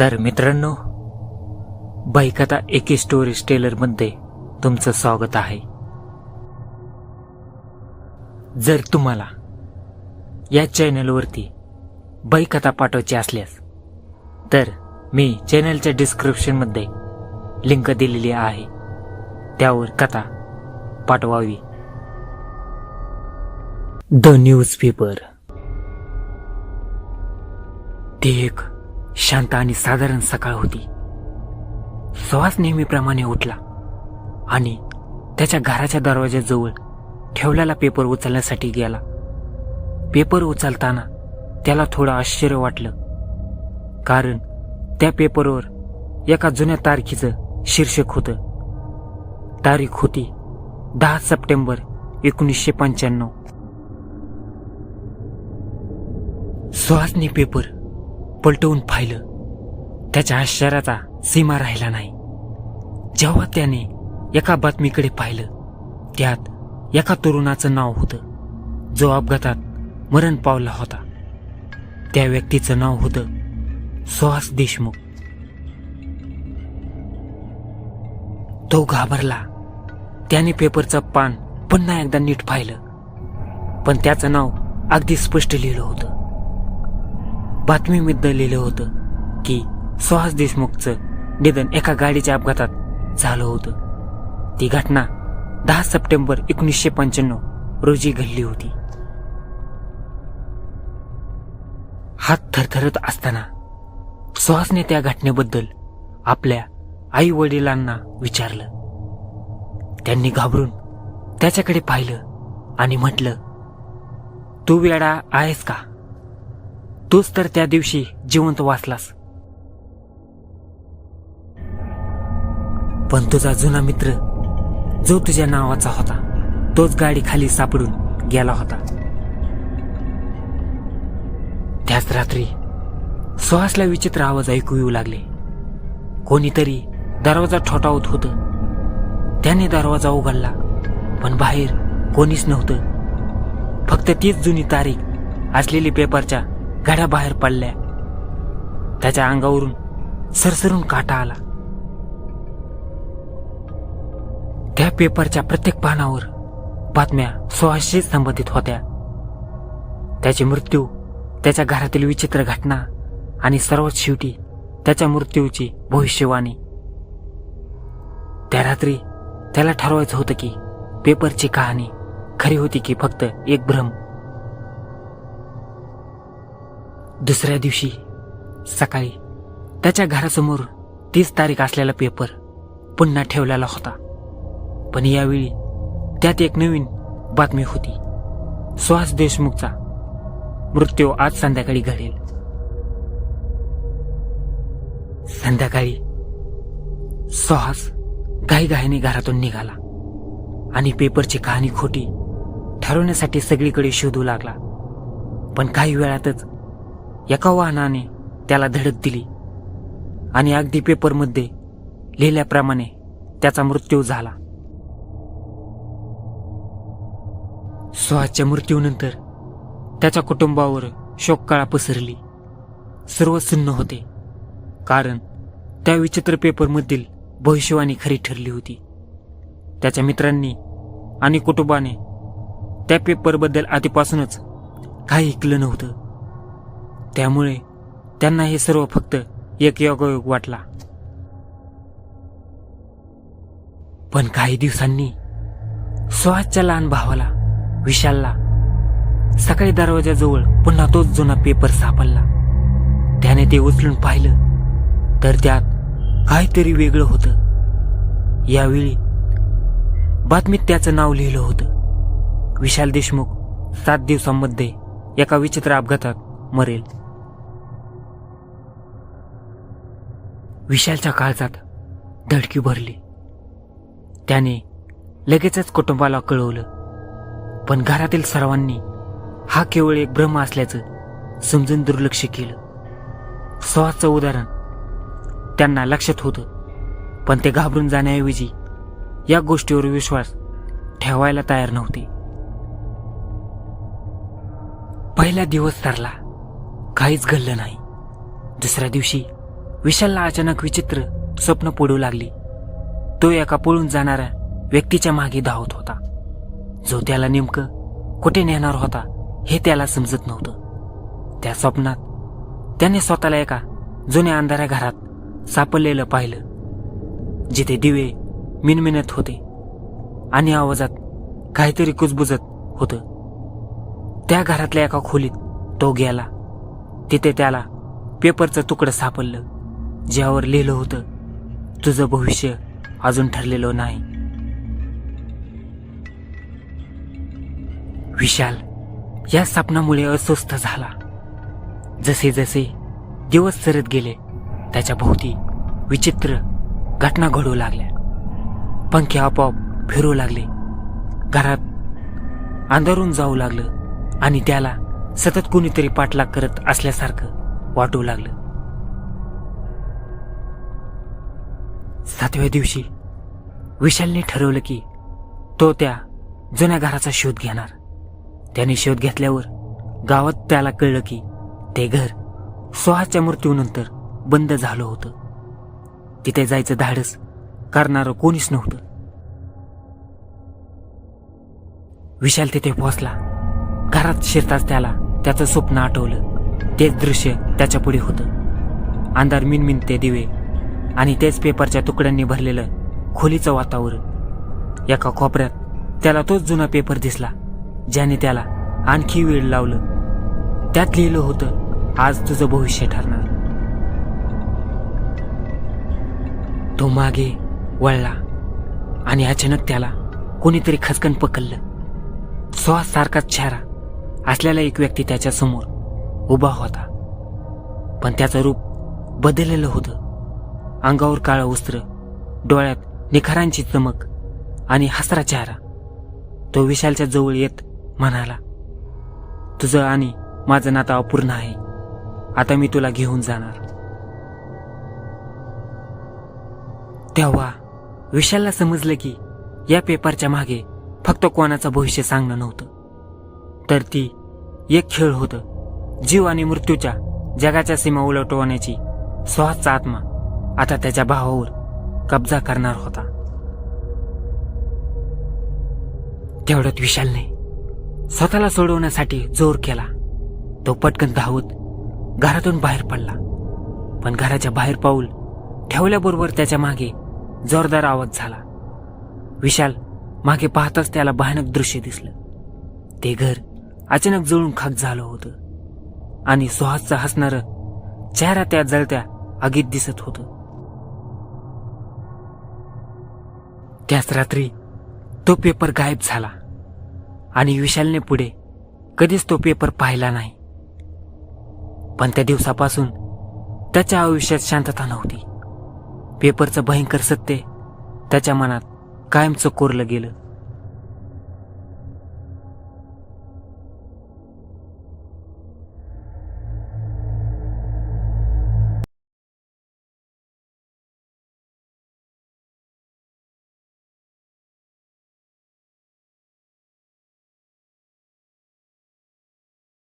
तर मित्रांनो बाईकथा एके स्टोरीज टेलरमध्ये तुमचं स्वागत आहे. जर तुम्हाला या चॅनलवरती बाईकथा पाठवायची असल्यास तर मी चॅनलच्या डिस्क्रिप्शनमध्ये लिंक दिलेली आहे. त्यावर कथा पाठवावी. द न्यूजपेपर ते एक शांत आणि साधारण सकाळ होती. सुहास नेहमीप्रमाणे उठला आणि त्याच्या घराच्या दरवाजाजवळ ठेवलेला पेपर उचलण्यासाठी गेला. पेपर उचलताना त्याला थोडं आश्चर्य वाटलं कारण त्या पेपरवर एका जुन्या तारखेचं शीर्षक होतं. तारीख होती दहा सप्टेंबर एकोणीसशे पंच्याण्णव. सुहासने पेपर पलटवून पाहिलं. त्याच्या आश्चर्याचा सीमा राहिला नाही. जेव्हा त्याने एका बातमीकडे पाहिलं त्यात एका तरुणाचं नाव होतं. जो अपघातात मरण पावला होता. त्या व्यक्तीचं नाव होतं सुहास देशमुख. तो घाबरला. त्याने पेपरचं पान पुन्हा एकदा नीट पाहिलं. पण त्याचं नाव अगदी स्पष्ट लिहिलं होतं. बातमीमध्ये लिहिलं होतं की सुहास देशमुखचं निधन एका गाडीच्या अपघातात झालं होतं. ती घटना दहा सप्टेंबर एकोणीसशे पंच्याण्णव रोजी घडली होती. हात थरथरत असताना सुहासने त्या घटनेबद्दल आपल्या आई वडिलांना विचारलं. त्यांनी घाबरून त्याच्याकडे पाहिलं आणि म्हटलं तू वेडा आहेस का? तूच तर त्या दिवशी जिवंत वाचलास. पण तुझा जुना मित्र जो तुझ्या नावाचा होता तोच गाडी खाली सापडून गेला होता. त्याच रात्री सुहासला विचित्र आवाज ऐकू येऊ लागले. कोणीतरी दरवाजा ठोठावत होत. त्याने दरवाजा उघडला पण बाहेर कोणीच नव्हतं. फक्त तीच जुनी तारीख असलेली पेपरच्या गाड्या बाहेर पडल्या. त्याच्या अंगावरून सरसरून काटा आला. त्या पेपरच्या प्रत्येक पानावर बातम्या सुहासशी संबंधित होत्या. त्याची मृत्यू त्याच्या घरातील विचित्र घटना आणि सर्वात शेवटी त्याच्या मृत्यूची भविष्यवाणी. त्या रात्री त्याला ठरवायचं होतं की पेपरची कहाणी खरी होती की फक्त एक भ्रम दुसऱ्या दिवशी सकाळी त्याच्या घरासमोर तीस तारीख असलेला पेपर पुन्हा ठेवलेला होता. पण यावेळी त्यात एक नवीन बातमी होती. सुहास देशमुखचा मृत्यू आज संध्याकाळी घडेल. संध्याकाळी सुहास घाईघाईने घरातून निघाला आणि पेपरची कहाणी खोटी ठरवण्यासाठी सगळीकडे शोधू लागला. पण काही वेळातच एका वाहनाने त्याला धडक दिली. आणि अगदी पेपरमध्ये लिहिल्याप्रमाणे त्याचा मृत्यू झाला. सुहासच्या मृत्यूनंतर त्याच्या कुटुंबावर शोककाळा पसरली. सर्व सुन्न होते. कारण त्या विचित्र पेपरमधील भविष्यवाणी खरी ठरली होती. त्याच्या मित्रांनी आणि कुटुंबाने त्या पेपरबद्दल आधीपासूनच काही ऐकलं नव्हतं. त्यामुळे त्यांना हे सर्व फक्त एक योगायोग वाटला. पण काही दिवसांनी सुहासच्या लहान भावाला विशालला सकाळी दरवाजाजवळ पुन्हा तोच जुना पेपर सापडला. त्याने ते उचलून पाहिलं तर त्यात काहीतरी वेगळं होतं. यावेळी बातमीत त्याचं नाव लिहिलं होतं. विशाल देशमुख सात दिवसांमध्ये एका विचित्र अपघातात मरेल. विशालच्या काळजात धडकी भरली. त्याने लगेचच कुटुंबाला कळवलं. पण घरातील सर्वांनी हा केवळ एक भ्रम असल्याचं समजून दुर्लक्ष केलं. सुहासचं उदाहरण त्यांना लक्षात होतं. पण ते घाबरून जाण्याऐवजी या गोष्टीवर विश्वास ठेवायला तयार नव्हते. पहिला दिवस सरला काहीच घडलं नाही. दुसऱ्या दिवशी विशालला अचानक विचित्र स्वप्न पडू लागली. तो एका पळून जाणाऱ्या व्यक्तीच्या मागे धावत होता. जो त्याला नेमकं कुठे नेणार होता हे त्याला समजत नव्हतं. त्या स्वप्नात त्याने स्वतःला एका जुन्या अंधाऱ्या घरात सापडलेलं पाहिलं जिथे दिवे मिनमिनत होते आणि आवाजात काहीतरी कुजबुजत होतं. त्या घरातल्या एका खोलीत तो गेला. तिथे त्याला पेपरचं तुकडं सापडलं. ज्यावर लिहिलं होतं तुझं भविष्य अजून ठरलेलं नाही. विशाल या सपनामुळे अस्वस्थ झाला. जसे जसे दिवस सरत गेले त्याच्या भोवती विचित्र घटना घडू लागल्या. पंखे आपोआप फिरू लागले. घरात अंधारून जाऊ लागलं आणि त्याला सतत कोणीतरी पाठलाग करत असल्यासारखं वाटू लागलं. सातव्या दिवशी विशालने ठरवलं की तो त्या जुन्या घराचा शोध घेणार. त्याने शोध घेतल्यावर गावात त्याला कळलं की ते घर सोहाच्या मृत्यूनंतर बंद झालं होतं. तिथे जायचं धाडस करणारं कोणीच नव्हतं. विशाल तिथे पोहोचला. घरात शिरताच त्याला त्याचं स्वप्न आठवलं. तेच दृश्य त्याच्या पुढे होतं. अंधार मिनमिन ते दिवे आणि तेच पेपरच्या तुकड्यांनी भरलेलं खोलीचं वातावरण. एका कोपऱ्यात त्याला तोच जुना पेपर दिसला ज्याने त्याला आणखी वेळ लावलं. त्यात लिहिलं होतं आज तुझं भविष्य ठरणार. तो मागे वळला आणि अचानक त्याला कोणीतरी खचकन पकडलं. श्वास सारखाच चेहरा असलेला एक व्यक्ती त्याच्यासमोर उभा होता. पण त्याचं रूप बदललेलं होतं. अंगावर काळं वस्त्र डोळ्यात निखारांची चमक आणि हसरा चेहरा. तो विशालच्या जवळ येत म्हणाला तुझं आणि माझं नातं अपूर्ण आहे. आता मी तुला घेऊन जाणार. तेव्हा विशालला समजलं की या पेपरच्या मागे फक्त कोणाचं भविष्य सांगणं नव्हतं. तर ती एक खेळ होतं जीव आणि मृत्यूच्या जगाच्या सीमा उलटवण्याची स्वतःचा आत्मा आता त्याच्या भावावर कब्जा करणार होता. तेवढ्यात विशालने स्वतःला सोडवण्यासाठी जोर केला. तो पटकन धावत घरातून बाहेर पडला. पण घराच्या बाहेर पाऊल ठेवल्याबरोबर त्याच्यामागे जोरदार आवाज झाला. विशाल मागे पाहताच त्याला भयानक दृश्य दिसलं. ते घर अचानक जळून खाक झालं होतं. आणि सुहासचं हसणारं चेहरा त्या जळत्या आगीत दिसत होतं. त्याच रात्री तो पेपर गायब झाला आणि विशालने पुढे कधीच तो पेपर पाहिला नाही. पण त्या दिवसापासून त्याच्या आयुष्यात शांतता नव्हती. पेपरचं भयंकर सत्य त्याच्या मनात कायमचं कोरलं गेलं.